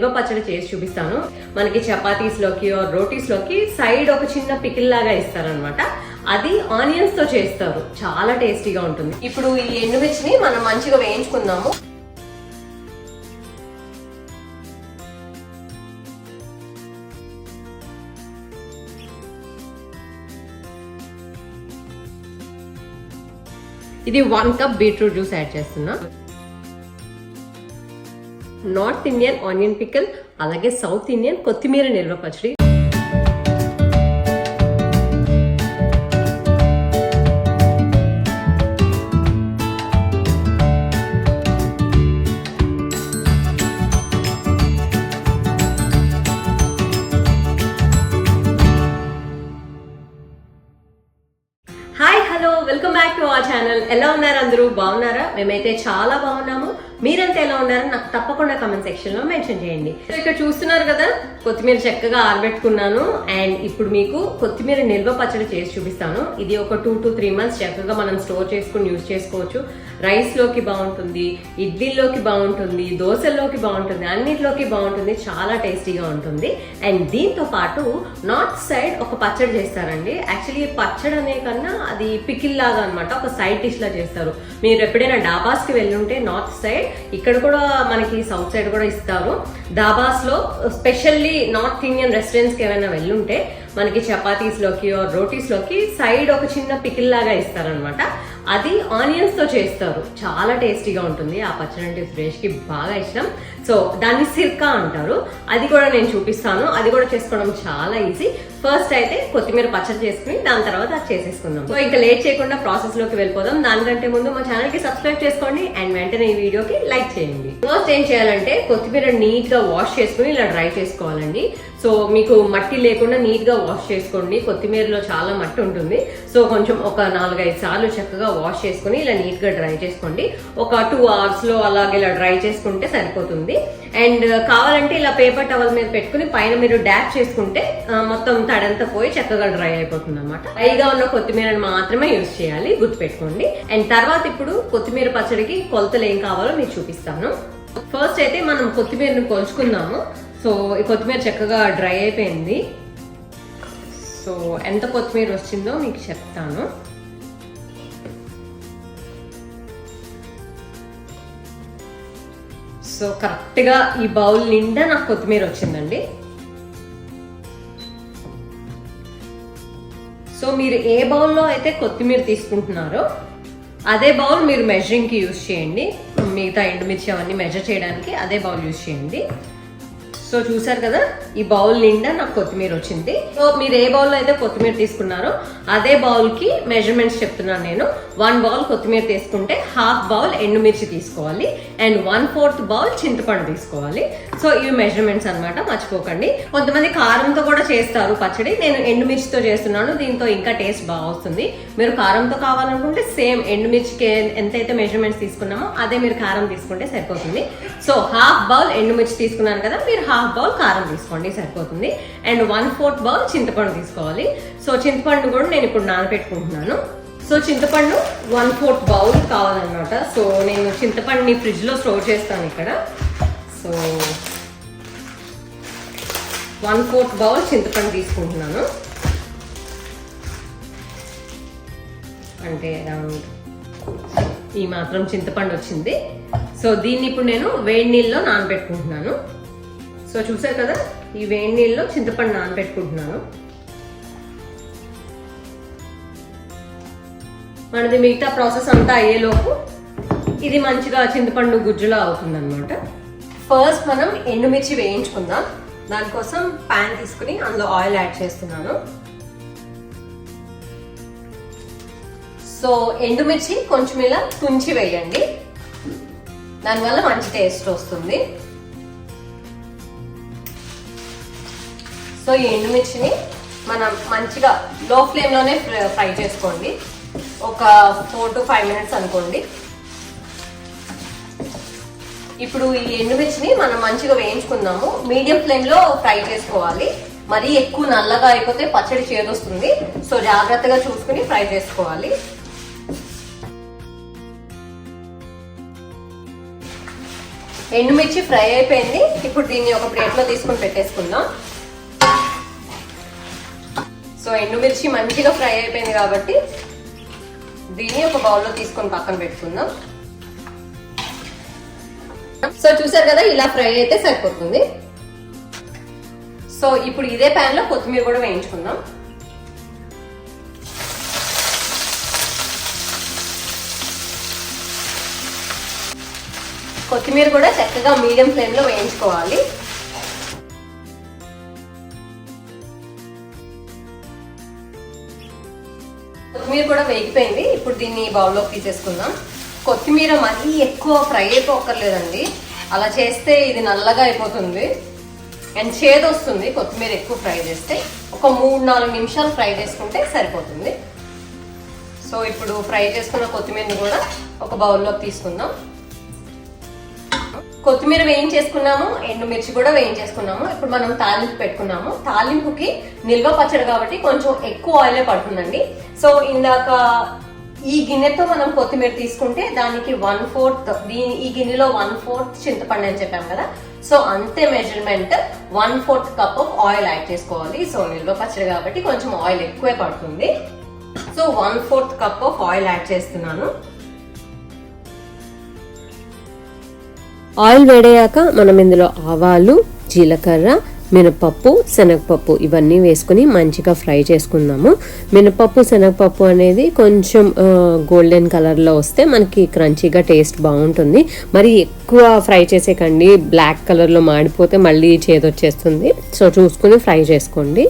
నిల్వ పచ్చడి చేసి చూపిస్తాను. మనకి చపాతీస్లోకి రోటీస్లోకి సైడ్ ఒక చిన్న పికిల్ లాగా ఇస్తారనమాట అది ఆనియన్స్తో చేస్తారు. చాలా టేస్టీగా ఉంటుంది. ఇప్పుడు ఈ ఎండుమిర్చిని మనం మంచిగా వేయించుకుందాము. ఇది one cup beetroot juice add చేస్తున్నా. నార్త్ ఇండియన్ ఆనియన్ పికల్ అలాగే సౌత్ ఇండియన్ కొత్తిమీర నిల్వ పచ్చడి. Hi hello welcome back to our channel ఎలా ఉన్నారు అందరూ? బాగున్నారా? మేమైతే చాలా బాగున్నాము. మీరంతా ఎలా ఉన్నారో నాకు తప్పకుండా కమెంట్ సెక్షన్లో మెన్షన్ చేయండి. ఇక్కడ చూస్తున్నారు కదా కొత్తిమీర చక్కగా ఆరబెట్టుకున్నాను. అండ్ ఇప్పుడు మీకు కొత్తిమీర నిల్వ పచ్చడి చేసి చూపిస్తాను. ఇది ఒక టూ టు త్రీ మంత్స్ చక్కగా మనం స్టోర్ చేసుకుని యూజ్ చేసుకోవచ్చు. రైస్లోకి బాగుంటుంది ఇడ్లీలోకి బాగుంటుంది దోశల్లోకి బాగుంటుంది అన్నిటిలోకి బాగుంటుంది. చాలా టేస్టీగా ఉంటుంది. అండ్ దీంతో పాటు నార్త్ సైడ్ ఒక పచ్చడి చేస్తారండి. యాక్చువల్లీ పచ్చడి అనే కన్నా అది పికిల్ లాగా అనమాట ఒక సైడ్ డిష్ లా చేస్తారు. మీరు ఎప్పుడైనా డాబాస్కి వెళ్ళి వెళ్ళుంటే నార్త్ సైడ్ ఇక్కడ కూడా మనకి సౌత్ సైడ్ కూడా ఇస్తారు. దాబాస్లో స్పెషల్లీ నార్త్ ఇండియన్ రెస్టారెంట్స్కి ఏమైనా వెళ్ళుంటే మనకి చపాతీస్లోకి రోటీస్లోకి సైడ్ ఒక చిన్న పికిల్ లాగా ఇస్తారనమాట అది ఆనియన్స్తో చేస్తారు. చాలా టేస్టీగా ఉంటుంది. ఆ పచ్చడి అంటే సురేష్కి బాగా ఇష్టం. సో దాన్ని సిర్కా అంటారు. అది కూడా నేను చూపిస్తాను. అది కూడా చేసుకోవడం చాలా ఈజీ. ఫస్ట్ అయితే కొత్తిమీర పచ్చడి చేసుకుని దాని తర్వాత అది చేసేసుకుందాం. సో ఇంకా లేట్ చేయకుండా ప్రాసెస్లోకి వెళ్ళిపోదాం. దానికంటే ముందు మా ఛానల్కి సబ్స్క్రైబ్ చేసుకోండి. అండ్ వెంటనే ఈ వీడియోకి లైక్ చేయండి. ఫస్ట్ ఏం చేయాలంటే కొత్తిమీర నీట్గా వాష్ చేసుకుని ఇలా డ్రై చేసుకోవాలండి. సో మీకు మట్టి లేకుండా నీట్గా వాష్ చేసుకోండి. కొత్తిమీరలో చాలా మట్టి ఉంటుంది. సో కొంచెం ఒక నాలుగైదు సార్లు చక్కగా వాష్ చేసుకుని ఇలా నీట్గా డ్రై చేసుకోండి. ఒక టూ అవర్స్లో అలాగే ఇలా డ్రై చేసుకుంటే సరిపోతుంది. అండ్ కావాలంటే ఇలా పేపర్ టవల్ మీద పెట్టుకుని పైన మీరు డ్యాప్ చేసుకుంటే మొత్తం తడంతా పోయి చక్కగా డ్రై అయిపోతుంది అనమాట డ్రైగా ఉన్న కొత్తిమీరని మాత్రమే యూజ్ చేయాలి. గుర్తుపెట్టుకోండి. అండ్ తర్వాత ఇప్పుడు కొత్తిమీర పచ్చడికి కొలతలు ఏం కావాలో మీకు చూపిస్తాను. ఫస్ట్ అయితే మనం కొత్తిమీరను కొలుచుకుందాము. సో ఈ కొత్తిమీర చక్కగా డ్రై అయిపోయింది. సో ఎంత కొత్తిమీర వచ్చిందో మీకు చెప్తాను. సో కరెక్ట్గా ఈ బౌల్ నిండా నాకు కొత్తిమీర వచ్చిందండి. సో మీరు ఏ బౌల్లో అయితే కొత్తిమీర తీసుకుంటున్నారో అదే బౌల్ మీరు మెజరింగ్కి యూజ్ చేయండి. మిగతా ఎండుమిర్చి అవన్నీ మెజర్ చేయడానికి అదే బౌల్ యూజ్ చేయండి. సో చూసారు కదా ఈ బౌల్ నిండా నాకు కొత్తిమీర వచ్చింది. సో మీరు ఏ బౌల్లో అయితే కొత్తిమీర తీసుకున్నారో అదే బౌల్కి మెజర్మెంట్స్ చెప్తున్నాను నేను. వన్ బౌల్ కొత్తిమీర తీసుకుంటే హాఫ్ బౌల్ ఎండుమిర్చి తీసుకోవాలి. అండ్ వన్ ఫోర్త్ బౌల్ చింతపండు తీసుకోవాలి. సో ఇవి మెజర్మెంట్స్ అన్నమాట మర్చిపోకండి. కొంతమంది కారంతో కూడా చేస్తారు పచ్చడి. నేను ఎండుమిర్చితో చేస్తున్నాను దీంతో ఇంకా టేస్ట్ బాగా వస్తుంది. మీరు కారంతో కావాలనుకుంటే సేమ్ ఎండుమిర్చికి ఎంతైతే మెజర్మెంట్స్ తీసుకున్నామో అదే మీరు కారం తీసుకుంటే సరిపోతుంది. సో హాఫ్ బౌల్ ఎండుమిర్చి తీసుకున్నాను కదా మీరు హాఫ్ బౌల్ కారం తీసుకోండి సరిపోతుంది. అండ్ వన్ ఫోర్త్ బౌల్ చింతపండు తీసుకోవాలి. సో చింతపండు కూడా నేను ఇప్పుడు నానబెట్టుకుంటున్నాను సో చింతపండు వన్ ఫోర్త్ బౌల్ కావాలన్నమాట. సో నేను చింతపండుని ఫ్రిడ్జ్లో స్టోర్ చేస్తాను ఇక్కడ. సో వన్ ఫోర్త్ బౌల్ చింతపండు తీసుకుంటున్నాను. అంటే అరౌండ్ ఈ మాత్రం చింతపండు వచ్చింది. సో దీన్ని ఇప్పుడు నేను వేడి నీళ్ళలో నానబెట్టుకుంటున్నాను సో చూసారు కదా ఈ వేడి నీళ్ళలో చింతపండు నానబెట్టుకుంటున్నాను. మనది మిగతా ప్రాసెస్ అంతా అయ్యేలోపు ఇది మంచిగా చింతపండు గుజ్జులా అవుతుందన్నమాట. ఫస్ట్ మనం ఎండుమిర్చి వేయించుకుందాం. దానికోసం ప్యాన్ తీసుకుని అందులో ఆయిల్ యాడ్ చేస్తున్నాను. సో ఎండుమిర్చి కొంచెం ఇలా తుంచి వేయండి. దానివల్ల మంచి టేస్ట్ వస్తుంది. సో ఈ ఎండుమిర్చిని మనం మంచిగా లో ఫ్లేమ్లోనే ఫ్రై చేసుకోండి. ఒక ఫోర్ టు ఫైవ్ మినిట్స్ అనుకోండి. ఇప్పుడు ఈ ఎండుమిర్చిని మనం మంచిగా వేయించుకుందాము. మీడియం ఫ్లేమ్లో ఫ్రై చేసుకోవాలి. మరీ ఎక్కువ నల్లగా అయిపోతే పచ్చడి చేదొస్తుంది. సో జాగ్రత్తగా చూసుకుని ఫ్రై చేసుకోవాలి. ఎండుమిర్చి ఫ్రై అయిపోయింది. ఇప్పుడు దీన్ని ఒక ప్లేట్లో తీసుకొని పెట్టేసుకుందాం. సో ఎండుమిర్చి మంచిగా ఫ్రై అయిపోయింది కాబట్టి దీన్ని ఒక బౌల్లో తీసుకొని పక్కన పెట్టుకుందాం. సో చూసారు కదా ఇలా ఫ్రై అయితే సరిపోతుంది. సో ఇప్పుడు ఇదే ప్యాన్లో కొత్తిమీర కూడా వేయించుకుందాం. కొత్తిమీర కూడా చక్కగా మీడియం ఫ్లేమ్లో వేయించుకోవాలి. కొత్తిమీర కూడా వేగిపోయింది. ఇప్పుడు దీన్ని బౌల్లోకి తీసేసుకుందాం. కొత్తిమీర మరీ ఎక్కువ ఫ్రై అయిపోకర్లేదండి. అలా చేస్తే ఇది నల్లగా అయిపోతుంది. అండ్ చేదు వస్తుంది కొత్తిమీర ఎక్కువ ఫ్రై చేస్తే. ఒక మూడు నాలుగు నిమిషాలు ఫ్రై చేసుకుంటే సరిపోతుంది. సో ఇప్పుడు ఫ్రై చేసుకున్న కొత్తిమీరని కూడా ఒక బౌల్లోకి తీసుకుందాం. కొత్తిమీర వేయించేసుకున్నాము ఎండుమిర్చి కూడా వేయించేసుకున్నాము. ఇప్పుడు మనం తాలింపు పెట్టుకున్నాము. తాలింపుకి నిల్వ పచ్చడి కాబట్టి కొంచెం ఎక్కువ ఆయిలే పడుతుందండి. సో ఇందాక ఈ గిన్నెతో మనం కొత్తిమీర తీసుకుంటే దానికి వన్ ఫోర్త్ దీని ఈ గిన్నెలో వన్ ఫోర్త్ చింతపండు అని చెప్పాం కదా. సో అంతే measurement one fourth cup of oil add చేసుకోవాలి. సో నిల్వ పచ్చడి కాబట్టి కొంచెం ఆయిల్ ఎక్కువే పడుతుంది. So one fourth cup of oil add చేస్తున్నాను. ఆయిల్ వేడయ్యాక మనం ఇందులో ఆవాలు జీలకర్ర మినపప్పు శనగపప్పు ఇవన్నీ వేసుకుని మంచిగా ఫ్రై చేసుకుందాము. మినపప్పు శనగపప్పు అనేది కొంచెం గోల్డెన్ కలర్లో వస్తే మనకి క్రంచీగా టేస్ట్ బాగుంటుంది. మరి ఎక్కువ ఫ్రై చేసేకండి బ్లాక్ కలర్లో మాడిపోతే మళ్ళీ చేదొచ్చేస్తుంది సో చూసుకుని ఫ్రై చేసుకోండి.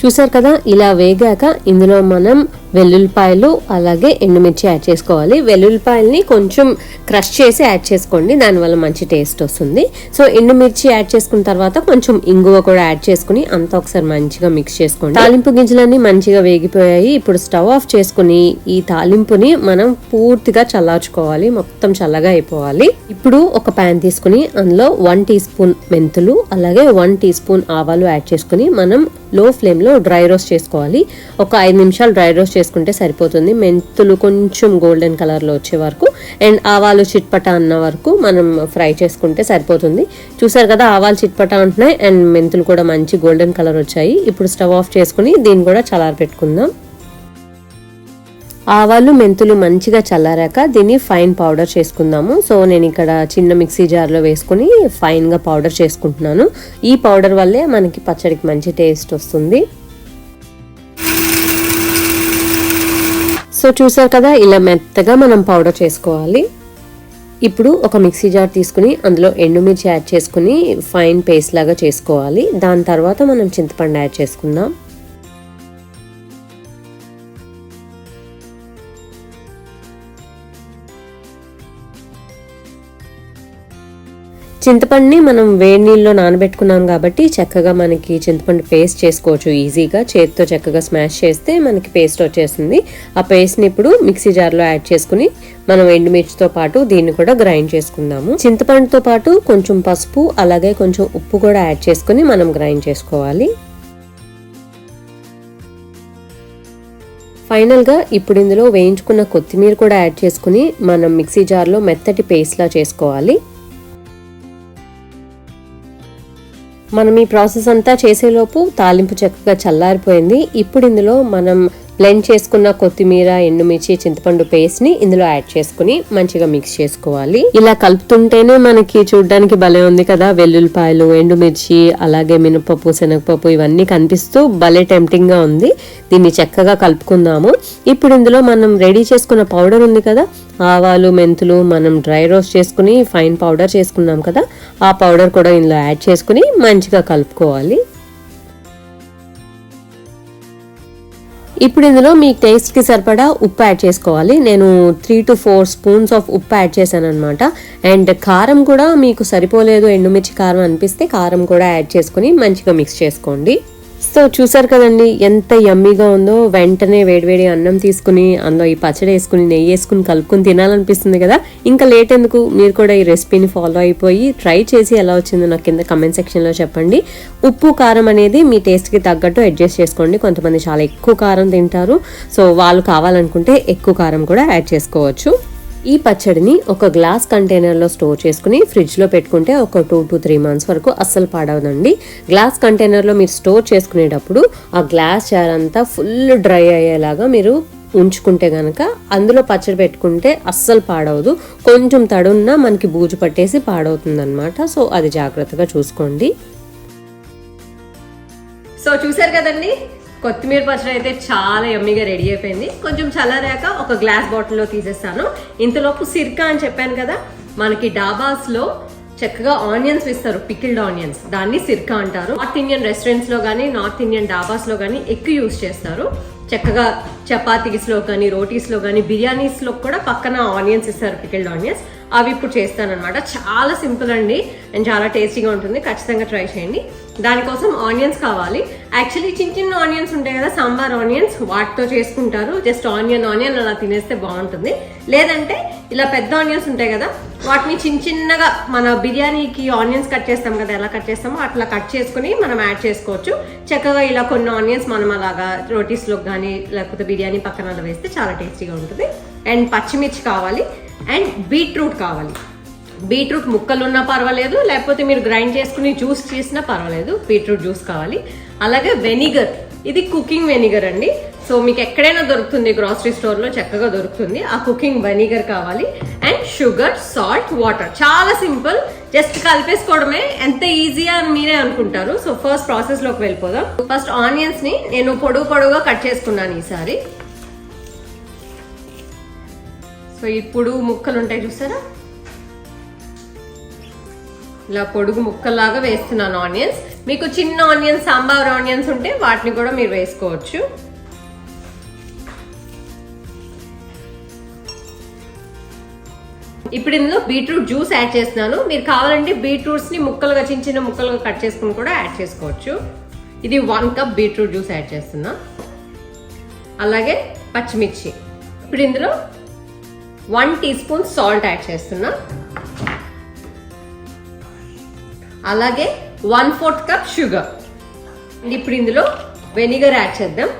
చూసారు కదా ఇలా వేగాక ఇందులో మనం వెల్లుల్లిపాయలు అలాగే ఎండుమిర్చి యాడ్ చేసుకోవాలి. వెల్లుల్లిపాయల్ని కొంచెం క్రష్ చేసి యాడ్ చేసుకోండి. దానివల్ల మంచి టేస్ట్ వస్తుంది. సో ఎండుమిర్చి యాడ్ చేసుకున్న తర్వాత కొంచెం ఇంగువ కూడా యాడ్ చేసుకుని అంతా ఒకసారి మంచిగా మిక్స్ చేసుకోండి. తాలింపు గింజలన్నీ మంచిగా వేగిపోయాయి. ఇప్పుడు స్టవ్ ఆఫ్ చేసుకుని ఈ తాలింపుని మనం పూర్తిగా చల్లార్చుకోవాలి. మొత్తం చల్లగా అయిపోవాలి. ఇప్పుడు ఒక ప్యాన్ తీసుకుని అందులో వన్ టీ స్పూన్ మెంతులు అలాగే వన్ టీ స్పూన్ ఆవాలు యాడ్ చేసుకుని మనం లో ఫ్లేమ్లో డ్రై రోస్ట్ చేసుకోవాలి. ఒక ఐదు నిమిషాలు డ్రై రోస్ట్ చేసుకుంటే సరిపోతుంది. మెంతులు కొంచెం గోల్డెన్ కలర్లో వచ్చే వరకు. అండ్ ఆవాలు చిట్పట అన్న వరకు మనం ఫ్రై చేసుకుంటే సరిపోతుంది. చూసారు కదా ఆవాలు చిట్పట ఉంటున్నాయి అండ్ మెంతులు కూడా మంచి గోల్డెన్ కలర్ వచ్చాయి. ఇప్పుడు స్టవ్ ఆఫ్ చేసుకుని దీన్ని కూడా చల్లారపెట్టుకుందాం. ఆవాలు మెంతులు మంచిగా చల్లారాక దీన్ని ఫైన్ పౌడర్ చేసుకుందాము. సో నేను ఇక్కడ చిన్న మిక్సీ జార్లో వేసుకుని ఫైన్గా పౌడర్ చేసుకుంటున్నాను. ఈ పౌడర్ వల్లే మనకి పచ్చడికి మంచి టేస్ట్ వస్తుంది. సో చూసారు కదా ఇలా మెత్తగా మనం పౌడర్ చేసుకోవాలి. ఇప్పుడు ఒక మిక్సీ జార్ తీసుకుని అందులో ఎండుమిర్చి యాడ్ చేసుకుని ఫైన్ పేస్ట్ లాగా చేసుకోవాలి. దాని తర్వాత మనం చింతపండు యాడ్ చేసుకుందాం. చింతపండుని మనం వేడి నీళ్ళలో నానబెట్టుకున్నాం కాబట్టి చక్కగా మనకి చింతపండు పేస్ట్ చేసుకోవచ్చు ఈజీగా. చేతితో చక్కగా స్మాష్ చేస్తే మనకి పేస్ట్ వచ్చేస్తుంది. ఆ పేస్ట్ని ఇప్పుడు మిక్సీ జార్లో యాడ్ చేసుకుని మనం ఎండుమిర్చితో పాటు దీన్ని కూడా గ్రైండ్ చేసుకుందాము. చింతపండుతో పాటు కొంచెం పసుపు అలాగే కొంచెం ఉప్పు కూడా యాడ్ చేసుకుని మనం గ్రైండ్ చేసుకోవాలి. ఫైనల్గా ఇప్పుడు ఇందులో వేయించుకున్న కొత్తిమీర కూడా యాడ్ చేసుకుని మనం మిక్సీ జార్లో మెత్తటి పేస్ట్లా చేసుకోవాలి. మనం ఈ ప్రాసెస్ అంతా చేసేలోపు తాలింపు చక్కగా చల్లారిపోయింది. ఇప్పుడు ఇందులో మనం బ్లెండ్ చేసుకున్న కొత్తిమీర ఎండుమిర్చి చింతపండు పేస్ట్ని ఇందులో యాడ్ చేసుకుని మంచిగా మిక్స్ చేసుకోవాలి. ఇలా కలుపుతుంటేనే మనకి చూడడానికి భలే ఉంది కదా? వెల్లుల్లిపాయలు ఎండుమిర్చి అలాగే మినపప్పు శనగపప్పు ఇవన్నీ కనిపిస్తూ భలే టెంప్టింగ్గా ఉంది. దీన్ని చక్కగా కలుపుకుందాము. ఇప్పుడు ఇందులో మనం రెడీ చేసుకున్న పౌడర్ ఉంది కదా? ఆవాలు మెంతులు మనం డ్రై రోస్ట్ చేసుకుని ఫైన్ పౌడర్ చేసుకున్నాం కదా? ఆ పౌడర్ కూడా ఇందులో యాడ్ చేసుకుని మంచిగా కలుపుకోవాలి. ఇప్పుడు ఇందులో మీ టేస్ట్కి సరిపడా ఉప్పు యాడ్ చేసుకోవాలి. నేను three to four spoons of ఉప్పు యాడ్ చేశాను అనమాట అండ్ కారం కూడా మీకు సరిపోలేదు ఎండుమిర్చి కారం అనిపిస్తే కారం కూడా యాడ్ చేసుకుని మంచిగా మిక్స్ చేసుకోండి. సో చూసారు కదండి ఎంత యమ్మీగా ఉందో. వెంటనే వేడివేడి అన్నం తీసుకుని అందులో ఈ పచ్చడి వేసుకుని నెయ్యి వేసుకుని కలుపుకుని తినాలనిపిస్తుంది కదా. ఇంకా లేట్ ఎందుకు? మీరు కూడా ఈ రెసిపీని ఫాలో అయిపోయి ట్రై చేసి ఎలా వచ్చిందో నాకు కింద కమెంట్ సెక్షన్లో చెప్పండి. ఉప్పు కారం అనేది మీ టేస్ట్కి తగ్గట్టు అడ్జస్ట్ చేసుకోండి. కొంతమంది చాలా ఎక్కువ కారం తింటారు. సో వాళ్ళు కావాలనుకుంటే ఎక్కువ కారం కూడా యాడ్ చేసుకోవచ్చు. ఈ పచ్చడిని ఒక గ్లాస్ కంటైనర్లో స్టోర్ చేసుకుని ఫ్రిడ్జ్లో పెట్టుకుంటే ఒక టూ టు త్రీ మంత్స్ వరకు అస్సలు పాడవదండి. గ్లాస్ కంటైనర్లో మీరు స్టోర్ చేసుకునేటప్పుడు ఆ గ్లాస్ జార్ అంతా ఫుల్ డ్రై అయ్యేలాగా మీరు ఉంచుకుంటే గనక అందులో పచ్చడి పెట్టుకుంటే అస్సలు పాడవదు. కొంచెం తడున్నా మనకి బూజు పట్టేసి పాడవుతుంది సో అది జాగ్రత్తగా చూసుకోండి. సో చూసారు కదండి? కొత్తిమీర పచ్చడి అయితే చాలా ఎమ్మిగా రెడీ అయిపోయింది. కొంచెం చల్లారాక ఒక గ్లాస్ బాటిల్లో తీసేస్తాను. ఇంతలోపు సిర్కా అని చెప్పాను కదా మనకి డాబాస్లో చక్కగా ఆనియన్స్ ఇస్తారు పికిల్డ్ ఆనియన్స్ దాన్ని సిర్కా అంటారు. నార్త్ ఇండియన్ రెస్టారెంట్స్లో కానీ నార్త్ ఇండియన్ డాబాస్లో కానీ ఎక్కువ యూస్ చేస్తారు. చక్కగా చపాతీస్లో కానీ రోటీస్లో కానీ బిర్యానీస్లో కూడా పక్కన ఆనియన్స్ ఇస్తారు పికిల్డ్ ఆనియన్స్ అవి ఇప్పుడు చేస్తానమాట చాలా సింపుల్ అండి అండ్ చాలా టేస్టీగా ఉంటుంది. ఖచ్చితంగా ట్రై చేయండి. దానికోసం ఆనియన్స్ కావాలి. యాక్చువల్లీ చిన్న చిన్న ఆనియన్స్ ఉంటాయి కదా సాంబార్ ఆనియన్స్ వాటితో చేసుకుంటారు. జస్ట్ ఆనియన్ ఆనియన్ అలా తినేస్తే బాగుంటుంది. లేదంటే ఇలా పెద్ద ఆనియన్స్ ఉంటాయి కదా వాటిని చిన్న చిన్నగా మన బిర్యానీకి ఆనియన్స్ కట్ చేస్తాం కదా ఎలా కట్ చేస్తామో అట్లా కట్ చేసుకుని మనం యాడ్ చేసుకోవచ్చు. చక్కగా ఇలా కొన్ని ఆనియన్స్ మనం అలాగా రోటీస్లో కానీ లేకపోతే బిర్యానీ పక్కన అలా వేస్తే చాలా టేస్టీగా ఉంటుంది. అండ్ పచ్చిమిర్చి కావాలి. అండ్ బీట్రూట్ కావాలి. బీట్రూట్ ముక్కలు ఉన్నా పర్వాలేదు లేకపోతే మీరు గ్రైండ్ చేసుకుని జ్యూస్ చేసినా పర్వాలేదు బీట్రూట్ జ్యూస్ కావాలి. అలాగే వెనిగర్ ఇది కుకింగ్ వెనిగర్ అండి. సో మీకు ఎక్కడైనా దొరుకుతుంది గ్రాసరీ స్టోర్లో చక్కగా దొరుకుతుంది. ఆ కుకింగ్ వెనిగర్ కావాలి. And sugar salt water. చాలా సింపుల్ జస్ట్ కలిపేసుకోవడమే. ఎంత ఈజీయా అని మీరే అనుకుంటారు. సో ఫస్ట్ ప్రాసెస్లోకి వెళ్ళిపోదాం. ఫస్ట్ ఆనియన్స్ని నేను పొడుగు పొడుగుగా కట్ చేసుకున్నాను ఈసారి. సో ఇప్పుడు ముక్కలు ఉంటాయి చూసారా? ఇలా పొడుగు ముక్కల్లాగా వేస్తున్నాను ఆనియన్స్. మీకు చిన్న ఆనియన్స్ సాంబార్ ఆనియన్స్ ఉంటే వాటిని కూడా మీరు వేసుకోవచ్చు. ఇప్పుడు ఇందులో బీట్రూట్ జ్యూస్ యాడ్ చేస్తున్నాను. మీరు కావాలంటే బీట్రూట్స్ని ముక్కలుగా చిన్న చిన్న ముక్కలుగా కట్ చేసుకుని కూడా యాడ్ చేసుకోవచ్చు. ఇది one cup beetroot juice add చేస్తున్నా. అలాగే పచ్చిమిర్చి. ఇప్పుడు ఇందులో one teaspoon salt add చేస్తున్నా. అలాగే వన్ ఫోర్త్ కప్ షుగర్. ఇప్పుడు ఇందులో వెనిగర్ యాడ్ చేద్దాం.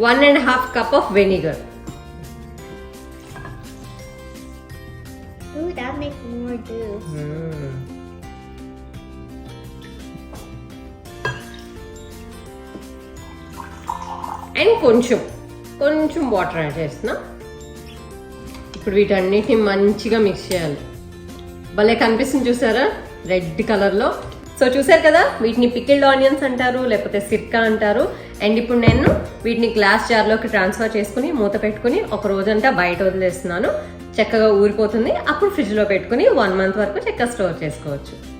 One and half cup of vinegar. Ooh, that makes more juice. And కొంచెం కొంచెం వాటర్ యాడ్ చేస్తున్నా. ఇప్పుడు వీటన్నిటిని మంచిగా మిక్స్ చేయాలి. భలే కనిపిస్తుంది చూసారా? రెడ్ కలర్లో సో చూసారు కదా? వీటిని పికిల్డ్ ఆనియన్స్ అంటారు లేకపోతే సిర్కా అంటారు. అండ్ ఇప్పుడు నేను వీటిని గ్లాస్ జార్లోకి ట్రాన్స్ఫర్ చేసుకుని మూత పెట్టుకుని ఒక రోజంతా బయట వదిలేస్తున్నాను. చక్కగా ఊరిపోతుంది. అప్పుడు ఫ్రిడ్జ్లో పెట్టుకుని వన్ మంత్ వరకు చక్కగా స్టోర్ చేసుకోవచ్చు.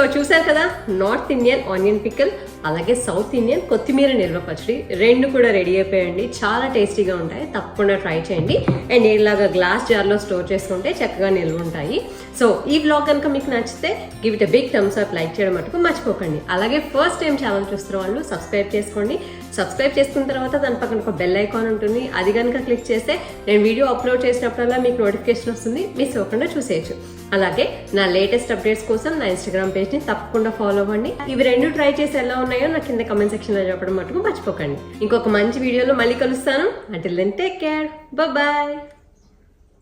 సో చూసారు కదా నార్త్ ఇండియన్ ఆనియన్ పిక్కల్ అలాగే సౌత్ ఇండియన్ కొత్తిమీర నిల్వ పచ్చడి రెండు కూడా రెడీ అయిపోయండి చాలా టేస్టీగా ఉంటాయి. తప్పకుండా ట్రై చేయండి. అండ్ ఇలాగా గ్లాస్ జార్లో స్టోర్ చేసుకుంటే చక్కగా నిల్వ ఉంటాయి. సో ఈ బ్లాగ్ కనుక మీకు నచ్చితే give it big thumbs up like చేయడం మటుకు మర్చిపోకండి. అలాగే ఫస్ట్ టైం ఛానల్ చూస్తున్న వాళ్ళు సబ్స్క్రైబ్ చేసుకోండి. సబ్స్క్రైబ్ చేసుకున్న తర్వాత దాని పక్కన ఒక బెల్ ఐకాన్ ఉంటుంది. అది కనుక క్లిక్ చేస్తే నేను వీడియో అప్లోడ్ చేసినప్పుడల్లా మీకు నోటిఫికేషన్ వస్తుంది. మిస్ అవ్వకుండా చూసేయచ్చు. అలాగే నా లేటెస్ట్ అప్డేట్స్ కోసం నా ఇన్స్టాగ్రామ్ పేజ్ని తప్పకుండా ఫాలో అవ్వండి. ఇవి రెండు ట్రై చేసి ఎలా ఉన్నాయో నా కింద కమెంట్ సెక్షన్లో చెప్పడం మటుకు మర్చిపోకండి. ఇంకొక మంచి వీడియోలో మళ్ళీ కలుస్తాను. అంటే దెన్ టేక్ కేర్ బాయ్